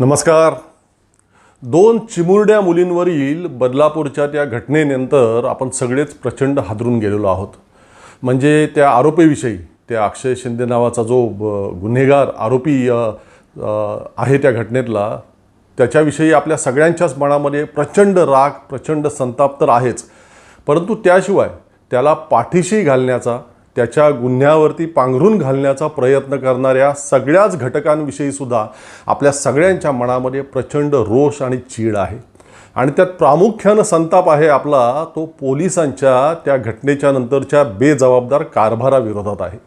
नमस्कार. दोन चिमुरड्या मुलींवरील बदलापूरच्या त्या घटनेनंतर आपण सगळेच प्रचंड हादरून गेलेलो आहोत. म्हणजे त्या आरोपीविषयी त्या अक्षय शिंदे नावाचा जो ब- गुन्हेगार आरोपी आहे त्या घटनेतला त्याच्याविषयी आपल्या सगळ्यांच्याच मनामध्ये प्रचंड राग प्रचंड संताप तर आहेच. परंतु त्याशिवाय त्याला पाठीशी घालण्याचा त्याच्या गुन्ह्यावरती पांघरून घालण्याचा प्रयत्न करणाऱ्या सगळ्याच घटकांविषयी सुद्धा आपल्या सगळ्यांच्या मनामध्ये प्रचंड रोष आणि चीड आहे. आणि त्यात प्रामुख्यानं संताप आहे आपला तो पोलिसांच्या त्या घटनेच्या नंतरच्या बेजबाबदार कारभाराविरोधात आहे.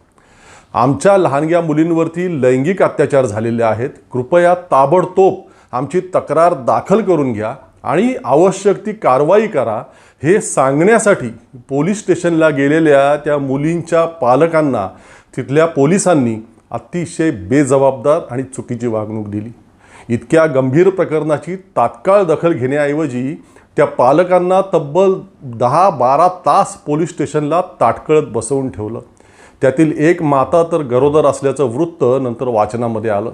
आमच्या लहानग्या मुलींवरती लैंगिक अत्याचार झालेले आहेत. कृपया ताबडतोब आमची तक्रार दाखल करून घ्या. आणि आवश्यक ती कारवाई करा हे सांगण्यासाठी पोलीस स्टेशनला गेलेल्या त्या मुलींच्या पालकांना तिथल्या पोलिसांनी अतिशय बेजबाबदार आणि चुकीची वागणूक दिली. इतक्या गंभीर प्रकरणाची तात्काळ दखल घेण्याऐवजी त्या पालकांना तब्बल दहा बारा तास पोलीस स्टेशनला ताटकळत बसवून ठेवलं. त्यातील एक माता तर गरोदर असल्याचं वृत्त नंतर वाचनामध्ये आलं.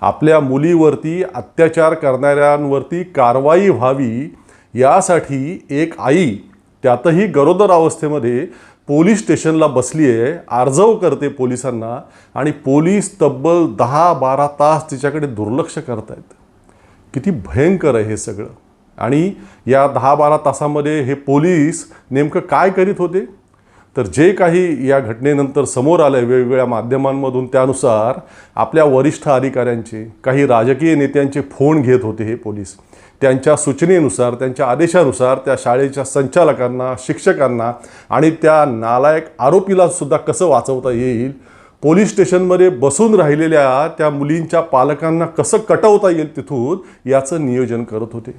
आपल्या मुलीवरती अत्याचार करणाऱ्यांवरती कारवाई व्हावी यासाठी एक आई त्यातही गरोदर अवस्थेमध्ये पोलीस स्टेशनला बसली आहे आर्जव करते पोलिसांना आणि पोलीस तब्बल दहा बारा तास तिच्याकडे दुर्लक्ष करत आहेत किती भयंकर आहे हे सगळं. आणि या दहा बारा तासामध्ये हे पोलीस नेमकं काय करीत होते? तर जे काही या घटनेनंतर समोर आलं आहे वेगवेगळ्या माध्यमांमधून त्यानुसार आपल्या वरिष्ठ अधिकाऱ्यांचे काही राजकीय नेत्यांचे फोन घेत होते हे पोलीस. त्यांच्या सूचनेनुसार त्यांच्या आदेशानुसार त्या शाळेच्या संचालकांना शिक्षकांना आणि त्या नालायक आरोपीला सुद्धा कसं वाचवता येईल पोलीस स्टेशनमध्ये बसून राहिलेल्या त्या मुलींच्या पालकांना कसं कटवता येईल तिथून याचं नियोजन करत होते.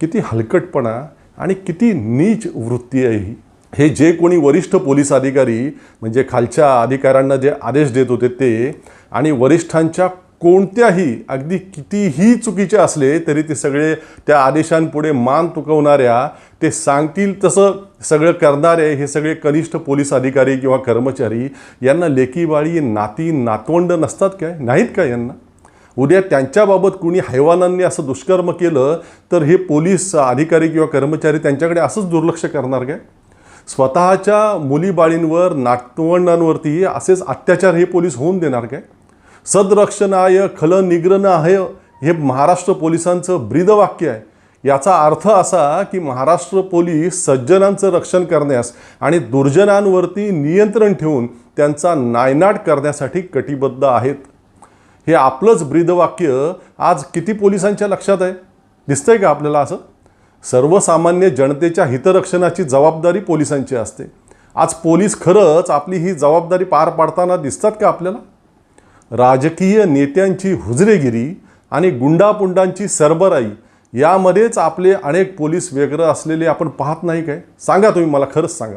किती हलकटपणा आणि किती नीच वृत्ती आहे ही हे जे कोणी वरिष्ठ पोलीस अधिकारी म्हणजे खालच्या अधिकाऱ्यांना जे आदेश देत होते ते आणि वरिष्ठांच्या कोणत्याही अगदी कितीही चुकीचे असले तरी ते सगळे त्या आदेशांपुढे मान तुकवणाऱ्या ते सांगतील तसं सगळं करणारे हे सगळे कनिष्ठ पोलीस अधिकारी किंवा कर्मचारी यांना लेकीबाळी नाती नातवंड नसतात काय? नाहीत का यांना? उद्या त्यांच्याबाबत कुणी हैवानांनी असं दुष्कर्म केलं तर हे पोलीस अधिकारी किंवा कर्मचारी त्यांच्याकडे असंच दुर्लक्ष करणार काय? स्वतःच्या मुलीबाळींवर नातवंडांवरती असेच अत्याचार हे पोलीस होऊन देणार काय? सदरक्षणाय खल निग्रणाय हे महाराष्ट्र पोलिसांचं ब्रीदवाक्य आहे. याचा अर्थ असा की महाराष्ट्र पोलीस सज्जनांचं रक्षण करण्यास आणि दुर्जनांवरती नियंत्रण ठेवून त्यांचा नायनाट करण्यासाठी कटिबद्ध आहेत. हे आपलंच ब्रीदवाक्य आज किती पोलिसांच्या लक्षात आहे? दिसतंय का आपल्याला असं? सर्वसामान्य जनतेच्या हितरक्षणाची जबाबदारी पोलिसांची असते. आज पोलीस खरंच आपली ही जबाबदारी पार पाडताना दिसतात का आपल्याला? राजकीय नेत्यांची हुजरेगिरी आणि गुंडापुंडांची सरबराई यामध्येच आपले अनेक पोलीस वेगळं असलेले आपण पाहत नाही काय? सांगा तुम्ही मला खरंच सांगा.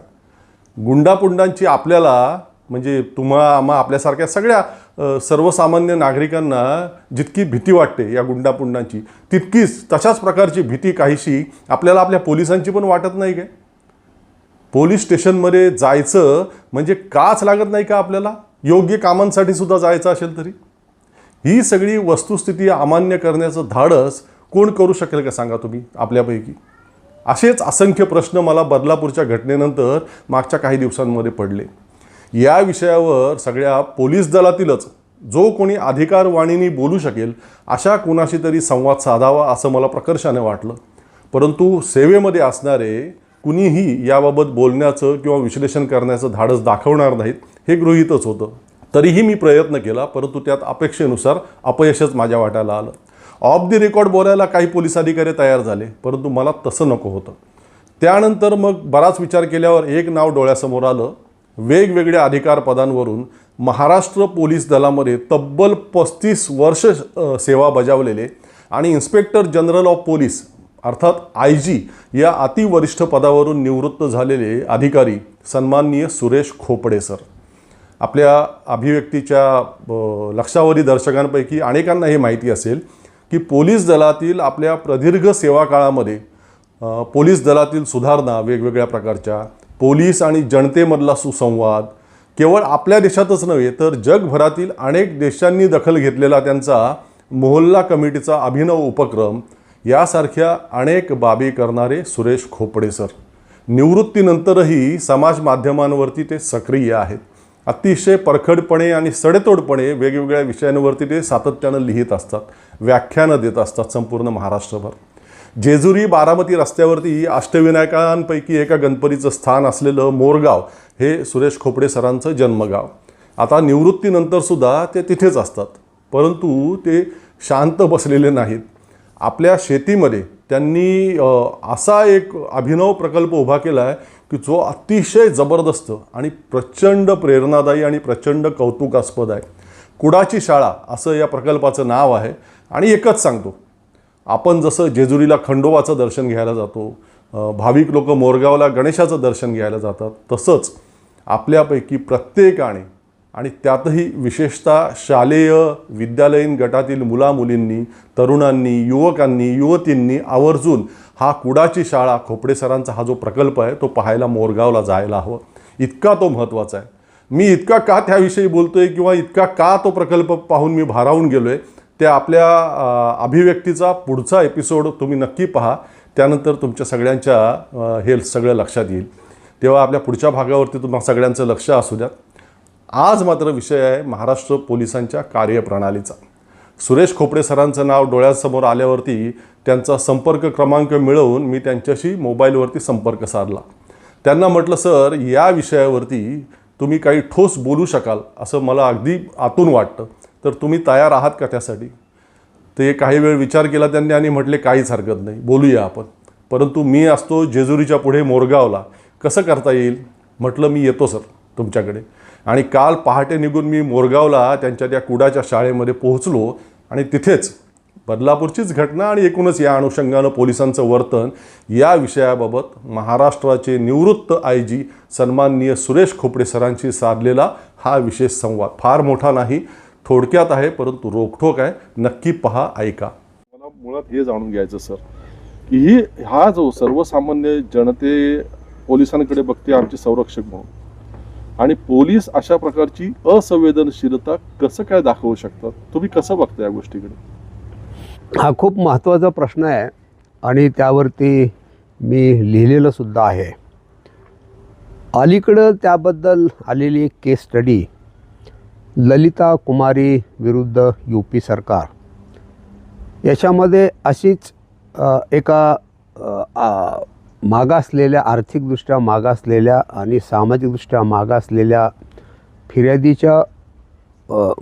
गुंडापुंडांची आपल्याला म्हणजे तुम्हा आम्हा आपल्यासारख्या सगळ्या सर्वसामान्य नागरिकांना जितकी भीती वाटते या गुंडापुंडांची तितकीच तशाच प्रकारची भीती काहीशी आपल्याला आपल्या पोलिसांची पण वाटत नाही काय? पोलीस स्टेशनमध्ये जायचं म्हणजे काच लागत नाही का आपल्याला? योग्य कामांसाठी सुद्धा जायचं असेल तरी? ही सगळी वस्तुस्थिती अमान्य करण्याचं धाडस कोण करू शकेल का सांगा तुम्ही आपल्यापैकी? असेच असंख्य प्रश्न मला बदलापूरच्या घटनेनंतर मागच्या काही दिवसांमध्ये पडले. या विषयावर सगळ्या पोलीस दलातीलच. जो कोणी अधिकारवाणीनी बोलू शकेल अशा कोणाशी तरी संवाद साधावा असं मला प्रकर्षाने वाटलं. परंतु सेवेमध्ये असणारे कुणीही याबाबत बोलण्याचं किंवा विश्लेषण करण्याचं धाडस दाखवणार नाहीत हे गृहीतच होतं. तरीही मी प्रयत्न केला परंतु त्यात अपेक्षेनुसार अपयशच माझ्या वाट्याला आलं. ऑफ दी रेकॉर्ड बोलायला काही पोलीस अधिकारी तयार झाले परंतु मला तसं नको होतं. त्यानंतर मग बराच विचार केल्यावर एक नाव डोळ्यासमोर आलं वेगवेगळ्या अधिकार पदांवरून महाराष्ट्र पोलीस दलामध्ये तब्बल पस्तीस वर्ष सेवा बजावलेले आणि इन्स्पेक्टर जनरल ऑफ पोलीस अर्थात आय जी या अतिवरिष्ठ पदावरून निवृत्त झालेले अधिकारी सन्माननीय सुरेश खोपडे सर. आपल्या अभिव्यक्तीच्या अ, लक्षावधी दर्शकांपैकी अनेकांना हे माहिती असेल की पोलीस दलातील आपल्या प्रदीर्घ सेवा काळामध्ये पोलीस दलातील सुधारणा वेगवेगळ्या प्रकारच्या पोलीस आणि जनतेमधला सुसंवाद केवळ आपल्या देशातच नव्हे तर जगभरातील अनेक देशांनी दखल घेतलेला त्यांचा मोहल्ला कमिटीचा अभिनव उपक्रम यासारख्या अनेक बाबी करणारे सुरेश खोपडे सर. निवृत्तीनंतरही समाज माध्यमांवरती ते सक्रिय आहेत. अतिशय परखडपणे आणि सडेतोडपणे वेगवेगळ्या विषयांवरती ते सातत्यानं लिहित असतात व्याख्यानं देत असतात संपूर्ण महाराष्ट्रभर. जेजुरी बारामती रस्त्यावरती अष्टविनायकांपैकी एका गणपतीचं स्थान असलेलं मोरगाव हे सुरेश खोपडे सरांचं जन्मगाव. आता निवृत्तीनंतर सुद्धा ते तिथेच असतात. परंतु ते शांत बसलेले नाहीत. आपल्या शेतीमध्ये त्यांनी असा एक अभिनव प्रकल्प उभा केला आहे की जो अतिशय जबरदस्त आणि प्रचंड प्रेरणादायी आणि प्रचंड कौतुकास्पद आहे. कुडाची शाळा असं या प्रकल्पाचं नाव आहे. आणि एकच सांगतो आपण जसं जेजुरीला खंडोबाचं दर्शन घ्यायला जातो भाविक लोक मोरगावला गणेशाचं दर्शन घ्यायला जातात तसंच आपल्यापैकी प्रत्येकाने आणि त्यातही विशेषतः शालेय विद्यालयीन गटातील मुलामुलींनी तरुणांनी युवकांनी युवतींनी आवर्जून हा कुडाची शाळा खोपडे सरांचा हा जो प्रकल्प आहे तो पाहायला मोरगावला जायला हवं. इतका तो महत्त्वाचा आहे. मी इतका का त्याविषयी बोलतो आहे किंवा इतका का तो प्रकल्प पाहून मी भारावून गेलो आहे ते आपल्या अभिव्यक्तीचा पुढचा एपिसोड तुम्ही नक्की पहा. त्यानंतर तुमच्या सगळ्यांच्या हेल्थ हे सगळं लक्षात येईल. तेव्हा आपल्या पुढच्या भागावरती तुम्हाला सगळ्यांचं लक्ष असू द्या. आज मात्र विषय आहे महाराष्ट्र पोलिसांच्या कार्यप्रणालीचा. सुरेश खोपडे सरांचं नाव डोळ्यासमोर आल्यावरती त्यांचा संपर्क क्रमांक मिळवून मी त्यांच्याशी मोबाईलवरती संपर्क साधला. त्यांना म्हटलं सर या विषयावरती तुम्ही काही ठोस बोलू शकाल असं मला अगदी आतून वाटतं. तर तुम्ही तयार आहात का त्यासाठी? ते काही वेळ विचार केला त्यांनी आणि म्हटले काहीच हरकत नाही बोलूया आपण. परंतु मी असतो जेजुरीच्या पुढे मोरगावला. कसं करता येईल? म्हटलं मी येतो सर तुमच्याकडे. आणि काल पहाटे निघून मी मोरगावला त्यांच्या त्या कुडाच्या शाळेमध्ये पोहोचलो आणि तिथेच बदलापूरचीच घटना आणि एकूणच या अनुषंगानं पोलिसांचं वर्तन या विषयाबाबत महाराष्ट्राचे निवृत्त आय जी सन्माननीय सुरेश खोपडे सरांशी साधलेला हा विशेष संवाद. फार मोठा नाही थोडक्यात आहे परंतु रोखठोक आहे. नक्की पहा ऐका. मला मुळात हे जाणून घ्यायचं सर की ही हा जो सर्वसामान्य जनते पोलिसांकडे बघते आमचे संरक्षक म्हणून आणि पोलीस अशा प्रकारची असंवेदनशीलता कसं काय दाखवू शकतात? तुम्ही कसं बघता या गोष्टीकडे? हा खूप महत्त्वाचा प्रश्न आहे आणि त्यावरती मी लिहिलेलं सुद्धा आहे. अलीकडं त्याबद्दल आलेली एक केस स्टडी ललिता कुमारी विरुद्ध यू पी सरकार. याच्यामध्ये अशीच एका मागासलेल्या आर्थिकदृष्ट्या मागासलेल्या आणि सामाजिकदृष्ट्या मागासलेल्या फिर्यादीच्या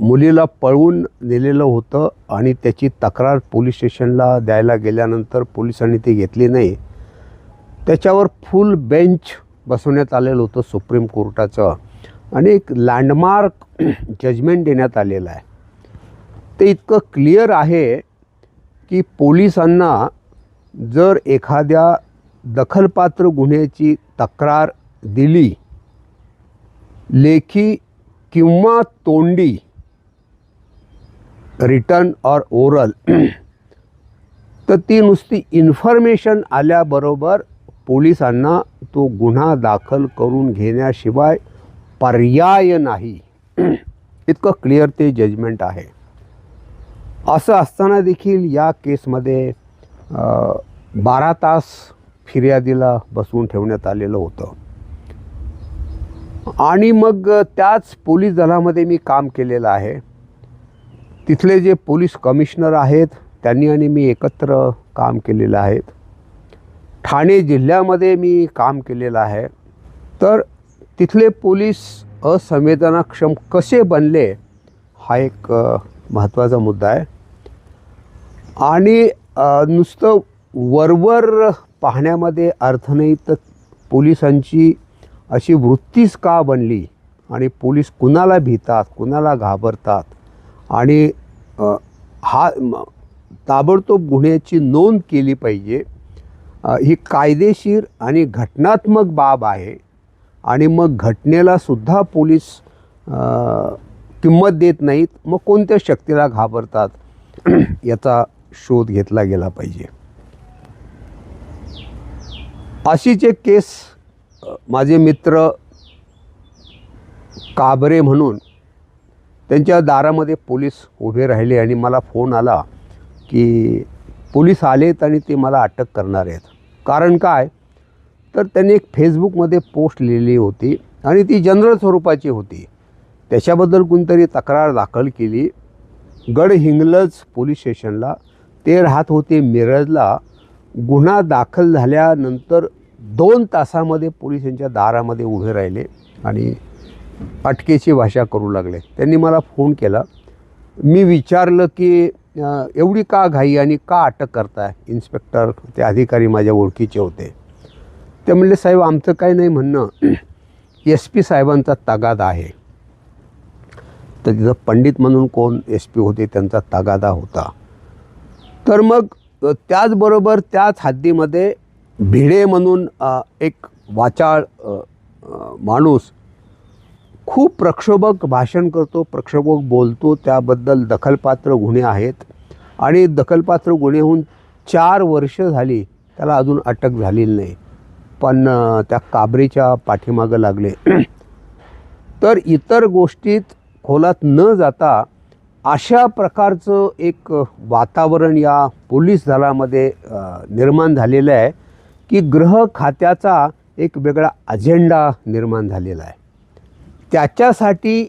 मुलीला पळवून नेलेलं होतं आणि त्याची तक्रार पोलीस स्टेशनला द्यायला गेल्यानंतर पोलिसांनी ती घेतली नाही. त्याच्यावर फुल बेंच बसवण्यात आलेलं होतं सुप्रीम कोर्टाचं. आणि एक लँडमार्क जजमेंट देण्यात आलेलं आहे. ते इतकं क्लिअर आहे की पोलिसांना जर एखाद्या दखलपात्र गुन्ह्याची तक्रार दिली लेखी किंवा तोंडी रिटर्न और ओरल तर ती नुसती इन्फॉर्मेशन आल्याबरोबर पोलिसांना तो गुन्हा दाखल करून घेण्याशिवाय पर्याय नाही. इतकं क्लिअर ते जजमेंट आहे. असं असताना देखील या केसमध्ये बारा तास फिर्यादीला बसवून ठेवण्यात आलेलं होतं. आणि मग त्याच पोलीस दलामध्ये मी काम केलेलं आहे. तिथले जे पोलीस कमिशनर आहेत त्यांनी आणि मी एकत्र काम केलेलं आहे. ठाणे जिल्ह्यामध्ये मी काम केलेलं आहे. तर तिथले पोलीस असंवेदनाक्षम कसे बनले हा एक महत्त्वाचा मुद्दा आहे. आणि नुसतं वरवर पाहण्यामध्ये अर्थ नाही तर पोलिसांची अशी वृत्तीच का बनली? आणि पोलीस कुणाला भीतात कुणाला घाबरतात? आणि हा ताबडतोब गुन्ह्याची नोंद केली पाहिजे. ही कायदेशीर आणि घटनात्मक बाब आहे. आणि मग घटनेला सुद्धा पोलीस किंमत देत नाहीत. मग कोणत्या शक्तीला घाबरतात? याचा शोध घेतला गेला पाहिजे. अशीच एक केस माझे मित्र काबरे म्हणून त्यांच्या दारामध्ये पोलीस उभे राहिले आणि मला फोन आला की पोलीस आलेत आणि ते मला अटक करणार आहेत. कारण काय? तर त्यांनी एक फेसबुकमध्ये पोस्ट लिहिली होती आणि ती जनरल स्वरूपाची होती. त्याच्याबद्दल कोणतरी तक्रार दाखल केली. गडहिंग्लज पोलीस स्टेशनला ते राहत होते मिरजला. गुन्हा दाखल झाल्यानंतर दोन तासामध्ये पोलीस यांच्या दारामध्ये उभे राहिले आणि अटकेची भाषा करू लागले. त्यांनी मला फोन केला. मी विचारलं की एवढी का घाई आणि का अटक करताय? इन्स्पेक्टर ते अधिकारी माझ्या ओळखीचे होते. ते म्हणले साहेब आमचं काही नाही म्हणणं. एस पी साहेबांचा तगादा आहे. तर तिथं पंडित म्हणून कोण एस पी होते त्यांचा तगादा होता. तर मग त्याचबरोबर त्याच हद्दीमध्ये भिडे म्हणून एक वाचाळ माणूस खूप प्रक्षोभक भाषण करतो प्रक्षोभक बोलतो त्याबद्दल दखलपात्र गुन्हे आहेत. आणि दखलपात्र गुन्हेहून चार वर्ष झाली त्याला अजून अटक झालेली नाही. पण त्या काबरीच्या पाठीमागं लागले. तर इतर गोष्टीत खोलात न जाता अशा प्रकारचं एक वातावरण या पोलीस दलामध्ये निर्माण झालेलं आहे की ग्रह खात्याचा एक वेगळा अजेंडा निर्माण झालेला आहे. त्याच्यासाठी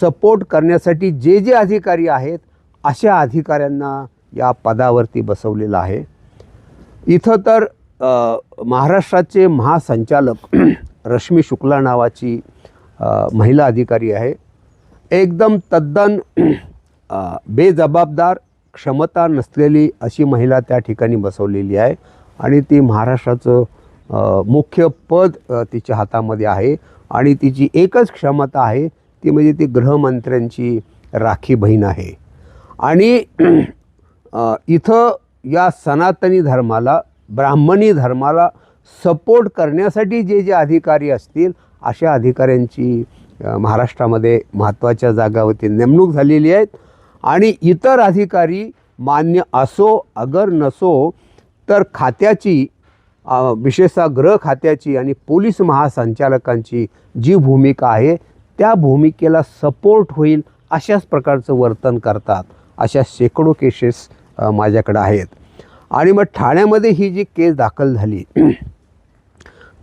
सपोर्ट करण्यासाठी जे जे अधिकारी आहेत अशा अधिकाऱ्यांना या पदावरती बसवलेलं आहे. इथं तर महाराष्ट्राचे महासंचालक रश्मी शुक्ला नावाची महिला अधिकारी आहे. एकदम तद्दन बेजबाबदार क्षमता नसलेली अशी महिला त्या ठिकाणी बसवलेली आहे आणि ती महाराष्ट्राचं मुख्य पद तिच्या हातामध्ये आहे आणि तिची एकच क्षमता आहे ती म्हणजे ती गृहमंत्र्यांची राखी बहीण आहे. आणि इथं या सनातनी धर्माला ब्राह्मणी धर्माला सपोर्ट करण्यासाठी जे जे अधिकारी असतील अशा अधिकाऱ्यांची महाराष्ट्रामध्ये महत्त्वाच्या जागावरती नेमणूक झालेली आहेत. आणि इतर अधिकारी मान्य असो अगर नसो तर खात्याची विशेषतः गृह खात्याची आणि पोलीस महासंचालकांची जी भूमिका आहे त्या भूमिकेला सपोर्ट होईल अशाच प्रकारचं वर्तन करतात अशा शेकडो केसेस माझ्याकडं माझ्याकडे आहेत. आणि मग ठाण्यामध्ये ही जी केस दाखल झाली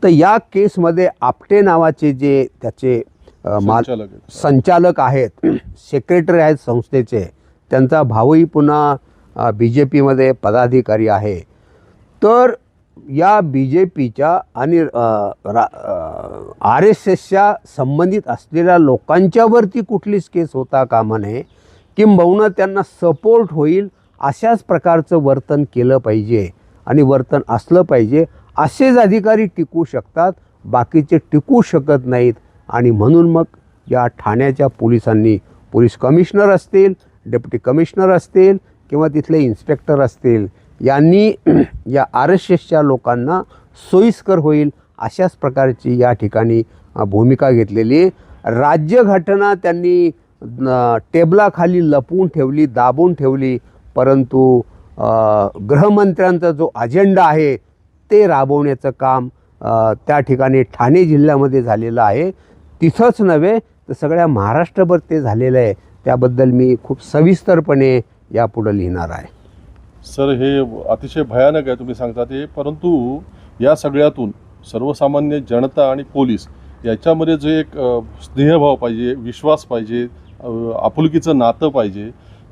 तर या केसमध्ये आपटे नावाचे जे त्याचे माल संचालक आहेत. संचालक आहेत सेक्रेटरी आहेत संस्थेचे त्यांचा भाऊही पुन्हा बी जे पीमध्ये पदाधिकारी आहे तर या बी जे पीच्या आणि आर एस एसच्या संबंधित असलेल्या लोकांच्यावरती कुठलीच केस होता कामा नये किंबहुना त्यांना सपोर्ट होईल अशाच प्रकारचं वर्तन केलं पाहिजे आणि वर्तन असलं पाहिजे असेच अधिकारी टिकू शकतात बाकीचे टिकू शकत नाहीत आणि म्हणून मग या ठाण्याच्या पोलिसांनी पोलीस कमिशनर असतील डेप्युटी कमिशनर असतील किंवा तिथले इन्स्पेक्टर असतील यांनी या आर एस एसच्या लोकांना सोयीस्कर होईल अशाच प्रकारची या ठिकाणी भूमिका घेतलेली राज्यघटना त्यांनी टेबलाखाली लपवून ठेवली दाबून ठेवली परंतु गृहमंत्र्यांचा जो अजेंडा आहे ते राबवण्याचं काम त्या ठिकाणी ठाणे जिल्ह्यामध्ये झालेलं आहे. तिथंच नव्हे तर सगळ्या महाराष्ट्रभर ते झालेलं आहे. त्याबद्दल मी खूप सविस्तरपणे यापुढं लिहिणार आहे. सर हे अतिशय भयानक आहे तुम्ही सांगता ते. परंतु या सगळ्यातून सर्वसामान्य जनता आणि पोलीस याच्यामध्ये जे एक स्नेहभाव पाहिजे विश्वास पाहिजे आपुलकीचं नातं पाहिजे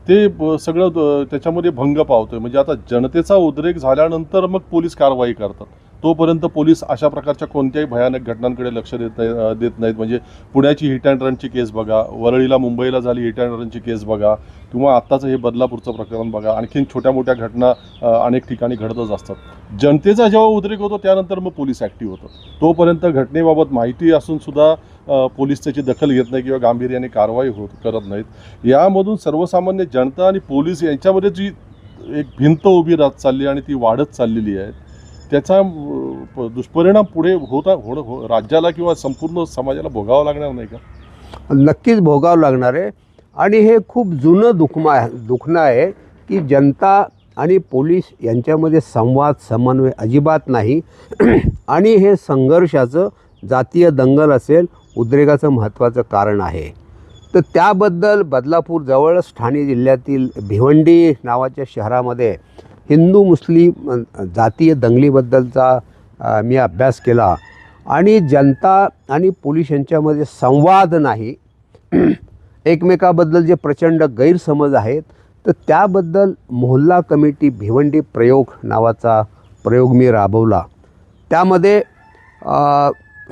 ते सगळं द- त्याच्यामध्ये भंग पावतोय. म्हणजे आता जनतेचा उद्रेक झाल्यानंतर मग पोलीस कारवाई करतात. तोपर्यंत पोलीस अशा प्रकारच्या कोणत्याही भयानक घटनांकडे लक्ष देत नाही देत नाहीत. म्हणजे पुण्याची हिट अँड रनची केस बघा वरळीला मुंबईला झाली हिट अँड रनची केस बघा किंवा आत्ताचं हे बदलापूरचं प्रकरण बघा आणखीन छोट्या मोठ्या घटना अनेक ठिकाणी घडतच असतात. जनतेचा जेव्हा उद्रेक होतो त्यानंतर मग पोलीस ॲक्टिव्ह होतं. तोपर्यंत घटनेबाबत माहिती असूनसुद्धा पोलीस त्याची दखल घेत नाही किंवा गांभीर्याने कारवाई होत करत नाहीत. यामधून सर्वसामान्य जनता आणि पोलीस यांच्यामध्ये जी एक भिंत उभी राहत चालली आणि ती वाढत चाललेली आहे त्याचा प- दुष्परिणाम पुढे होता होणं हो राज्याला किंवा संपूर्ण समाजाला भोगावं लागणार नाही का? नक्कीच भोगावं लागणार आहे. आणि हे खूप जुनं दुखमा दुखणं आहे की जनता आणि पोलीस यांच्यामध्ये संवाद समन्वय अजिबात नाही. आणि हे संघर्षाचं जातीय दंगल असेल उद्रेकाचं महत्त्वाचं कारण आहे. तर त्याबद्दल बदलापूरजवळच ठाणे जिल्ह्यातील भिवंडी नावाच्या शहरामध्ये हिंदू मुस्लिम जातीय दंगलीबद्दलचा मी अभ्यास केला. आणि जनता आणि पोलीस यांच्यामध्ये संवाद नाही. एकमेकाबद्दल जे प्रचंड गैरसमज आहेत तर त्याबद्दल मोहल्ला कमिटी भिवंडी प्रयोग नावाचा प्रयोग मी राबवला. त्यामध्ये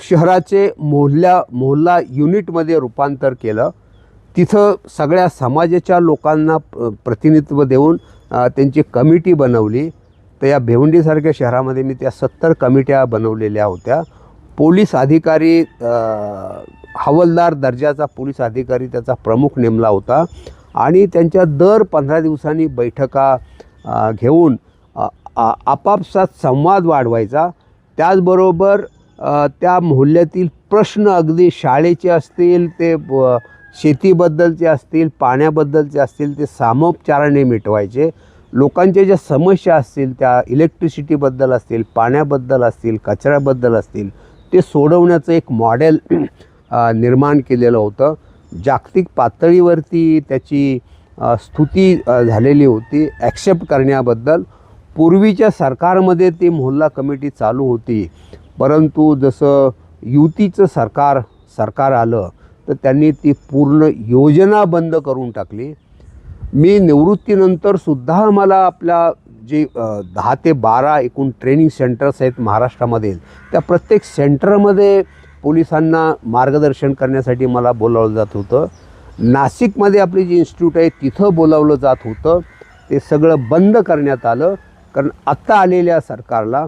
शहराचे मोहल्ल्या मोहल्ला युनिटमध्ये रूपांतर केलं. तिथं सगळ्या समाजाच्या लोकांना प- प्रतिनिधित्व देऊन त्यांची कमिटी बनवली. तर या भिवंडीसारख्या शहरामध्ये मी त्या सत्तर कमिट्या बनवलेल्या होत्या. पोलीस अधिकारी हवलदार हवालदार दर्जाचा पोलीस अधिकारी त्याचा प्रमुख नेमला होता. आणि त्यांच्या दर पंधरा दिवसांनी बैठका घेऊन आ- आपापसात संवाद वाढवायचा. त्याचबरोबर त्या मोहल्ल्यातील प्रश्न अगदी शाळेचे असतील ते ब- शेतीबद्दलचे असतील पाण्याबद्दलचे असतील ते सामोपचाराने मिटवायचे. लोकांच्या ज्या समस्या असतील त्या इलेक्ट्रिसिटीबद्दल असतील पाण्याबद्दल असतील कचऱ्याबद्दल असतील ते सोडवण्याचं एक मॉडेल निर्माण केलेलं होतं. जागतिक पातळीवरती त्याची स्तुती झालेली होती. ॲक्सेप्ट करण्याबद्दल. पूर्वीच्या सरकारमध्ये ती मोहल्ला कमिटी चालू होती. परंतु जसं युतीचं सरकार सरकार आलं तर त्यांनी ती पूर्ण योजना बंद करून टाकली. मी निवृत्तीनंतर सुद्धा मला आपल्या जे दहा ते बारा एकूण ट्रेनिंग सेंटर्स आहेत महाराष्ट्रामध्ये त्या प्रत्येक सेंटरमध्ये पोलिसांना मार्गदर्शन करण्यासाठी मला बोलावलं जात होतं. नाशिकमध्ये आपली जी इन्स्टिट्यूट आहे तिथं बोलावलं जात होतं. ते सगळं बंद करण्यात आलं. कारण आत्ता आलेल्या सरकारला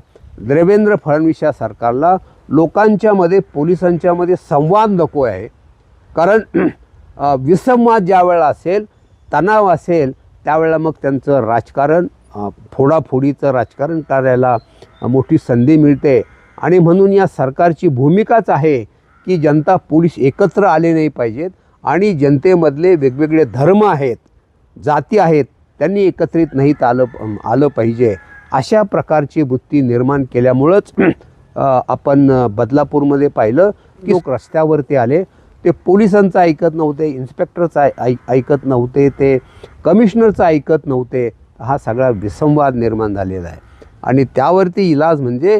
देवेंद्र फडणवीस या सरकारला लोकांच्यामध्ये पोलिसांच्यामध्ये संवाद नको आहे. कारण विसंवाद ज्या वेळेला असेल तणाव असेल त्यावेळेला मग त्यांचं राजकारण फोडाफोडीचं राजकारण करायला मोठी संधी मिळते. आणि म्हणून या सरकारची भूमिकाच आहे की जनता पोलीस एकत्र आले नाही पाहिजेत आणि जनतेमधले वेगवेगळे धर्म आहेत जाती आहेत त्यांनी एकत्रित नाहीत आलं आलं पाहिजे. अशा प्रकारची वृत्ती निर्माण केल्यामुळंच आपण बदलापूरमध्ये पाहिलं की लोक रस्त्यावरती आले ते पोलिसांचं ऐकत नव्हते इन्स्पेक्टरचं ऐ ऐकत नव्हते ते कमिशनरचं ऐकत नव्हते. हा सगळा विसंवाद निर्माण झालेला आहे. आणि त्यावरती इलाज म्हणजे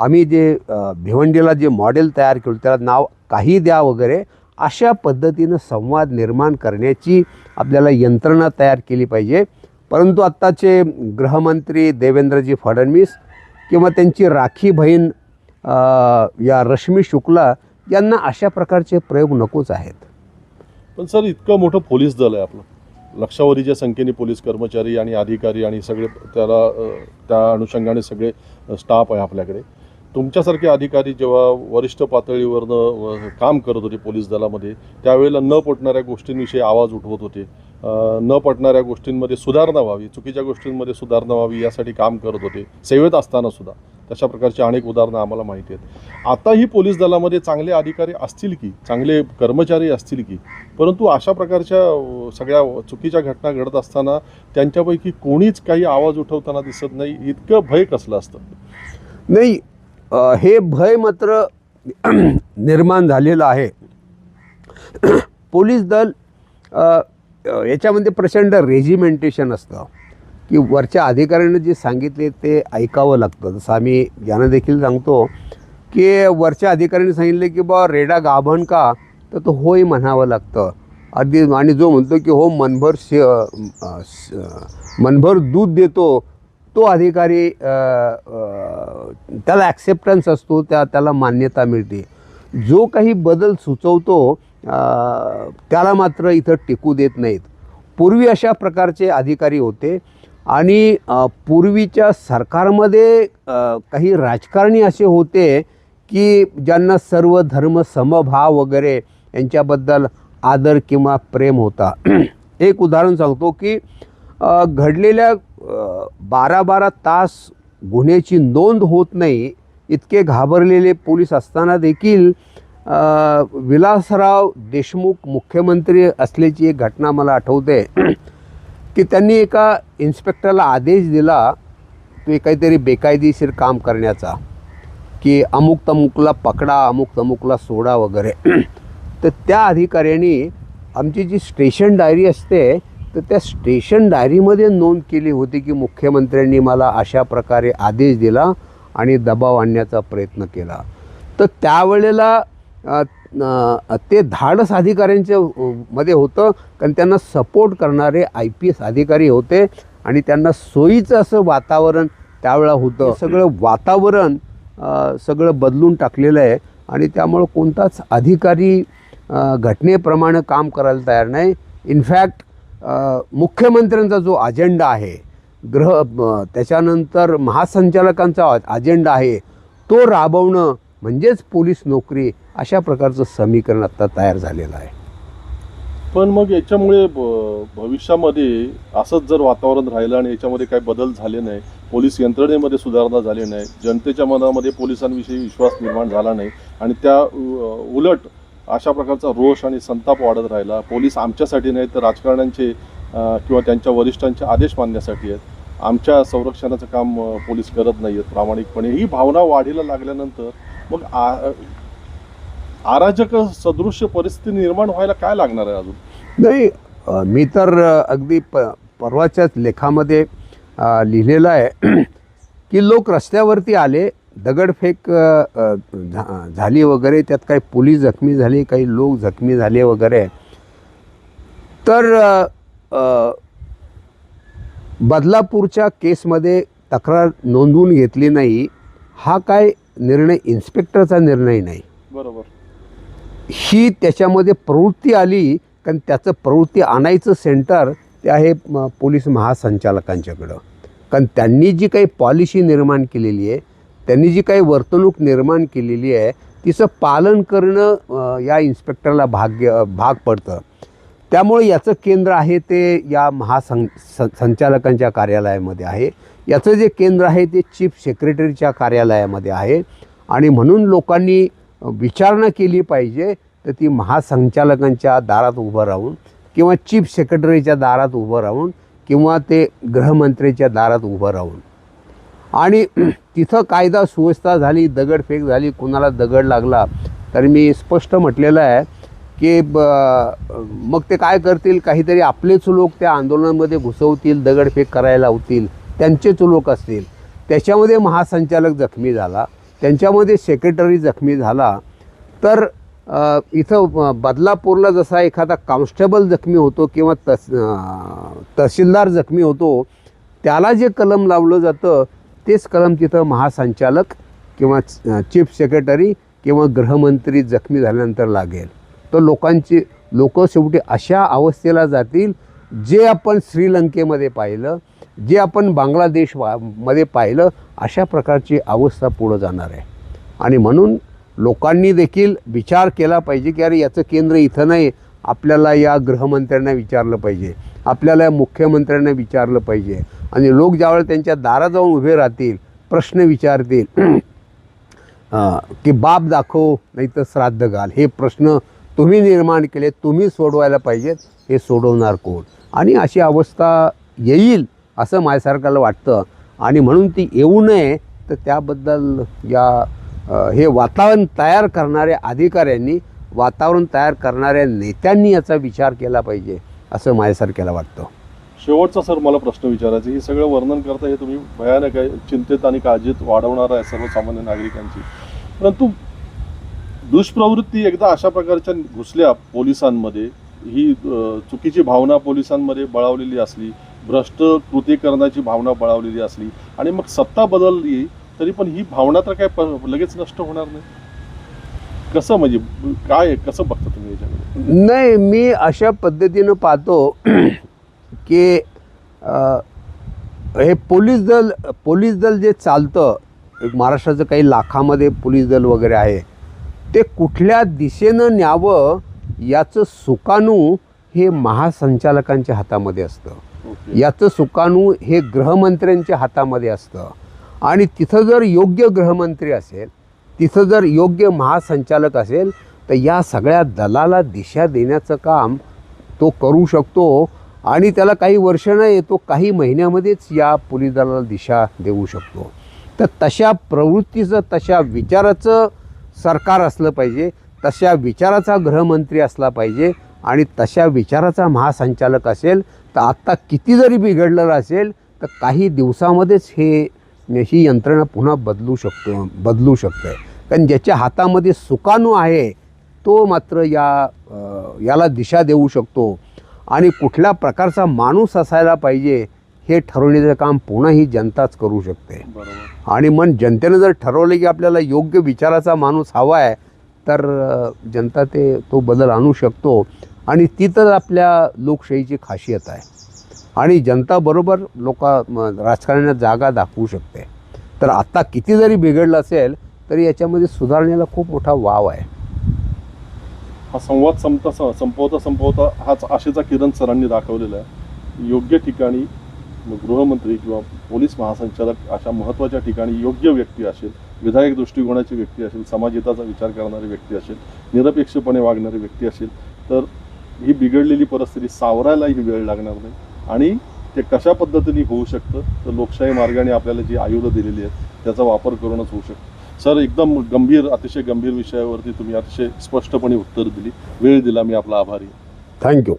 आम्ही जे भिवंडीला जे मॉडेल तयार केलं त्याला नाव काही द्या वगैरे अशा पद्धतीनं संवाद निर्माण करण्याची आपल्याला यंत्रणा तयार केली पाहिजे. परंतु आत्ताचे गृहमंत्री देवेंद्रजी फडणवीस किंवा त्यांची राखी बहीण या रश्मी शुक्ला यांना अशा प्रकारचे प्रयोग नकोच आहेत. पण सर इतकं मोठं पोलीस दल आहे आपलं. लक्षावरीच्या संख्येने पोलीस कर्मचारी आणि अधिकारी आणि सगळे त्याला त्या अनुषंगाने सगळे स्टाफ आहे आपल्याकडे. तुमच्यासारखे अधिकारी जेव्हा वरिष्ठ पातळीवरनं काम करत होते पोलीस दलामध्ये त्यावेळेला न पटणाऱ्या गोष्टींविषयी आवाज उठवत होते. न पटणाऱ्या गोष्टींमध्ये सुधारणा व्हावी चुकीच्या गोष्टींमध्ये सुधारणा व्हावी यासाठी काम करत होते. सेवेत असताना सुद्धा. तशा प्रकारची अनेक उदाहरणं आम्हाला माहिती आहेत. आताही पोलीस दलामध्ये चांगले अधिकारी असतील की चांगले कर्मचारी असतील की परंतु अशा प्रकारच्या सगळ्या चुकीच्या घटना घडत असताना त्यांच्यापैकी कोणीच काही आवाज उठवताना दिसत नाही इतकं भय कसलं असतं? नाही हे भय मात्र निर्माण झालेलं आहे. पोलीस दल याच्यामध्ये प्रचंड रेजिमेंटेशन असतं. की वरच्या अधिकाऱ्यानं जे सांगितले ते ऐकावं लागतं. जसं आम्ही यांना देखील सांगतो की वरच्या अधिकाऱ्यांनी सांगितले की बा रेडा गाभण का? तर तो होय म्हणावं लागतं. अगदी आणि जो म्हणतो की हो मनभर शे मनभर दूध देतो तो अधिकारी त्याला ॲक्सेप्टन्स असतो त्या त्याला मान्यता मिळते. जो काही बदल सुचवतो त्याला मात्र इथं टिकू देत नाहीत. पूर्वी अशा प्रकारचे अधिकारी होते. आणि पूर्वीच्या सरकारमध्ये काही राजकारणी असे होते की ज्यांना सर्व धर्म समभाव वगैरे यांच्याबद्दल आदर किंवा प्रेम होता. एक उदाहरण सांगतो की घडलेल्या बारा बारा तास गुन्ह्याची नोंद होत नाही इतके घाबरलेले पोलीस असताना देखील विलासराव देशमुख मुख्यमंत्री असल्याची एक घटना मला आठवते. की त्यांनी एका इन्स्पेक्टरला आदेश दिला ते काहीतरी बेकायदेशीर काम करण्याचा की अमुक तमुकला पकडा अमुक तमुकला सोडा वगैरे. तर त्या अधिकाऱ्यांनी आमची जी स्टेशन डायरी असते तर त्या स्टेशन डायरीमध्ये नोंद केली होती की मुख्यमंत्र्यांनी मला अशा प्रकारे आदेश दिला आणि दबाव आणण्याचा प्रयत्न केला. तर त्यावेळेला ते धाडस अधिकाऱ्यांच्या मध्ये होतं. कारण त्यांना सपोर्ट करणारे आय पी एस अधिकारी होते. आणि त्यांना सोयीचं असं वातावरण त्यावेळेला होतं. सगळं वातावरण सगळं बदलून टाकलेलं आहे. आणि त्यामुळं कोणताच अधिकारी घटनेप्रमाणे काम करायला तयार नाही. इनफॅक्ट मुख्यमंत्र्यांचा जो अजेंडा आहे अ, त्याच्यानंतर महासंचालकांचा अजेंडा आहे तो राबवणं म्हणजेच पोलीस नोकरी अशा प्रकारचं समीकरण आत्ता तयार झालेलं आहे. पण मग याच्यामुळे ब- भविष्यामध्ये असंच जर वातावरण राहिलं आणि याच्यामध्ये काही बदल झाले नाही पोलीस यंत्रणेमध्ये सुधारणा झाली नाही जनतेच्या मनामध्ये पोलिसांविषयी विश्वास निर्माण झाला नाही आणि त्या उलट अशा प्रकारचा रोष आणि संताप वाढत राहिला पोलीस आमच्यासाठी नाही तर राजकारण्यांचे किंवा त्यांच्या वरिष्ठांचे आदेश मानण्यासाठी आहेत. आमच्या संरक्षणाचं काम पोलीस करत नाही आहेत प्रामाणिकपणे ही भावना वाढीला लागल्यानंतर मग आ- अराजक सदृश्य परिस्थिती निर्माण व्हायला काय लागणार आहे अजून? नाही मी तर अगदी प परवाच्याच लेखामध्ये लिहिलेलं आहे की लोक रस्त्यावरती आले दगडफेक झा झाली वगैरे त्यात काही पोलीस जखमी झाले काही लोक जखमी झाले वगैरे. तर बदलापूरच्या केसमध्ये तक्रार नोंदवून घेतली नाही हा काय निर्णय इन्स्पेक्टरचा निर्णय नाही. बरोबर. ही त्याच्यामध्ये प्रवृत्ती आली कारण त्याचं प्रवृत्ती आणायचं सेंटर ते आहे पोलीस महासंचालकांच्याकडं. कारण त्यांनी जी काही पॉलिसी निर्माण केलेली आहे त्यांनी जी काही वर्तणूक निर्माण केलेली आहे तिचं पालन करणं या इन्स्पेक्टरला भाग्य भाग पडतं. त्यामुळे याचं केंद्र आहे ते या महासं संचालकांच्या कार्यालयामध्ये आहे. याचं जे केंद्र आहे ते चीफ सेक्रेटरीच्या कार्यालयामध्ये आहे. आणि म्हणून लोकांनी विचारणा केली पाहिजे तर ती महासंचालकांच्या दारात उभं राहून किंवा चीफ सेक्रेटरीच्या दारात उभं राहून किंवा ते गृहमंत्रीच्या दारात उभं राहून. आणि तिथं कायदा सुव्यवस्था झाली दगडफेक झाली कुणाला दगड लागला तर मी स्पष्ट म्हटलेलं आहे की ब मग ते काय करतील? काहीतरी आपलेच लोक त्या आंदोलनामध्ये घुसवतील दगडफेक करायला लावतील. त्यांचेच लोक असतील. त्याच्यामध्ये महासंचालक जखमी झाला. त्यांच्यामध्ये सेक्रेटरी जखमी झाला. तर इथं बदलापूरला जसा एखादा कॉन्स्टेबल जखमी होतो किंवा तस तहसीलदार जखमी होतो त्याला जे कलम लावलं जातं तेच कलम तिथं महासंचालक किंवा चीफ सेक्रेटरी किंवा गृहमंत्री जखमी झाल्यानंतर लागेल. तर लोकांची लोक शेवटी अशा अवस्थेला जातील जे आपण श्रीलंकेमध्ये पाहिलं जे आपण बांगलादेश वा- मध्ये पाहिलं अशा प्रकारची अवस्था पुढं जाणार आहे. आणि म्हणून लोकांनी देखील विचार केला पाहिजे की अरे याचं केंद्र इथं नाही. आपल्याला या गृहमंत्र्यांना विचारलं पाहिजे. आपल्याला या मुख्यमंत्र्यांना विचारलं पाहिजे. आणि लोक ज्यावेळेला त्यांच्या दारात जाऊन उभे राहतील प्रश्न विचारतील की बाप दाखव नाही तर श्राद्ध घाल. हे प्रश्न तुम्ही निर्माण केले तुम्ही सोडवायला पाहिजेत हे सोडवणार कोण? आणि अशी अवस्था येईल असं माझ्यासारख्याला वाटतं. आणि म्हणून ती येऊ नये तर त्याबद्दल या हे वातावरण तयार करणाऱ्या अधिकाऱ्यांनी वातावरण तयार करणाऱ्या नेत्यांनी याचा विचार केला पाहिजे असं माझ्यासारख्याला वाटतं. शेवटचा सर मला प्रश्न विचारायचा हे सगळं वर्णन करता हे तुम्ही भयानक आहे. चिंतेत आणि काळजीत वाढवणार आहे सर्वसामान्य नागरिकांची. परंतु दुष्प्रवृत्ती एकदा अशा प्रकारच्या घुसल्या पोलिसांमध्ये ही चुकीची भावना पोलिसांमध्ये बळावलेली असली भ्रष्ट कृती करण्याची भावना बळावलेली असली आणि मग सत्ता बदलली तरी पण ही भावना तर काय लगेच नष्ट होणार नाही? कसं म्हणजे काय कसं बघता तुम्ही याच्याकडे नाही मी अशा पद्धतीनं पाहतो की हे पोलीस दल पोलीस दल जे चालतं एक महाराष्ट्राचं काही लाखामध्ये पोलीस दल वगैरे आहे ते कुठल्या दिशेनं न्यावं याचं सुकाणू हे महासंचालकांच्या हातामध्ये असतं. याचं सुकाणू हे गृहमंत्र्यांच्या हातामध्ये असतं. आणि तिथं जर योग्य गृहमंत्री असेल तिथं जर योग्य महासंचालक असेल तर या सगळ्या दलाला दिशा देण्याचं काम तो करू शकतो. आणि त्याला काही वर्ष नाही येतो काही महिन्यामध्येच या पोलीस दलाला दिशा देऊ शकतो. तर तशा प्रवृत्तीचं तशा विचाराचं सरकार असलं पाहिजे तशा विचाराचा गृहमंत्री असला पाहिजे आणि तशा विचाराचा महासंचालक असेल तर आत्ता किती जरी बिघडलेलं असेल तर काही दिवसामध्येच हे ही यंत्रणा पुन्हा बदलू शकतो बदलू शकते. कारण ज्याच्या हातामध्ये सुकाणू आहे तो मात्र या याला दिशा देऊ शकतो. आणि कुठल्या प्रकारचा माणूस असायला पाहिजे हे ठरवण्याचं काम पुन्हा ही जनताच करू शकते. आणि मग जनतेनं जर ठरवलं की आपल्याला योग्य विचाराचा माणूस हवा आहे तर जनता ते तो बदल आणू शकतो. आणि ती तर आपल्या लोकशाहीची खासियत आहे. आणि जनता बरोबर लोक राजकारण्यात जागा दाखवू शकते. तर आत्ता किती जरी बिघडलं असेल तरी याच्यामध्ये सुधारणेला खूप मोठा वाव आहे. हा संवाद संपता संपवता संपवता हाच आशेचा किरण सरांनी दाखवलेला आहे. योग्य ठिकाणी गृहमंत्री किंवा पोलीस महासंचालक अशा महत्त्वाच्या ठिकाणी योग्य व्यक्ती असेल विधायक दृष्टिकोनाची व्यक्ती असेल समाजहिताचा विचार करणारी व्यक्ती असेल निरपेक्षपणे वागणारी व्यक्ती असेल तर ही बिघडलेली परिस्थिती सावरायलाही वेळ लागणार नाही. आणि ते कशा पद्धतीने होऊ शकतं तर लोकशाही मार्गाने आपल्याला जी आयुधं दिलेली आहेत त्याचा वापर करूनच होऊ शकतो. सर एकदम गंभीर अतिशय गंभीर विषयावरती तुम्ही अतिशय स्पष्टपणे उत्तर दिली. वेळ दिला मी आपला आभारी थँक्यू